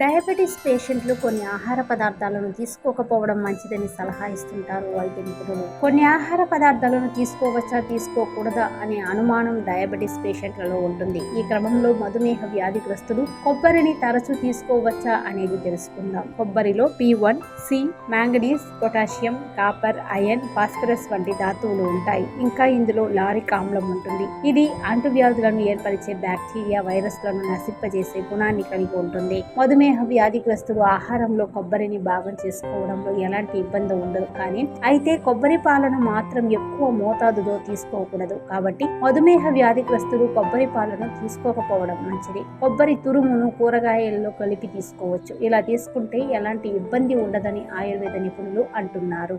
Diabetes పేషెంట్లు కొన్ని ఆహార పదార్థాలను తీసుకోకపోవడం మంచిదని సలహా ఇస్తుంటారు వైద్య నిపుణులు. కొన్ని ఆహార పదార్థాలను తీసుకోవచ్చా తీసుకోకూడదా అనే అనుమానం డయాబెటీస్ పేషెంట్లలో ఉంటుంది. ఈ క్రమంలో మధుమేహ వ్యాధిగ్రస్తులు కొబ్బరిని తరచూ తీసుకోవచ్చా అనేది తెలుసుకుందాం. కొబ్బరిలో P one C manganese potassium copper iron phosphorus వంటి ధాతువులు ఉంటాయి. ఇంకా ఇందులో లారిక్ ఆమ్లం ఉంటుంది. ఇది అంటువ్యాధులను ఏర్పరిచే బ్యాక్టీరియా వైరస్లను నశింపజేసే గుణాన్ని కలిగి ఉంటుంది. మధుమేహ వ్యాధిగ్రస్తులు ఆహారంలో కొబ్బరిని భాగం చేసుకోవడంలో ఎలాంటి ఇబ్బంది ఉండదు కానీ అయితే కొబ్బరి పాలను మాత్రం ఎక్కువ మోతాదులో తీసుకోకూడదు. కాబట్టి మధుమేహ వ్యాధిగ్రస్తులు కొబ్బరి పాలను తీసుకోకపోవడం మంచిది. కొబ్బరి తురుమును కూరగాయల్లో కలిపి తీసుకోవచ్చు. ఇలా తీసుకుంటే ఎలాంటి ఇబ్బంది ఉండదని ఆయుర్వేద నిపుణులు అంటున్నారు.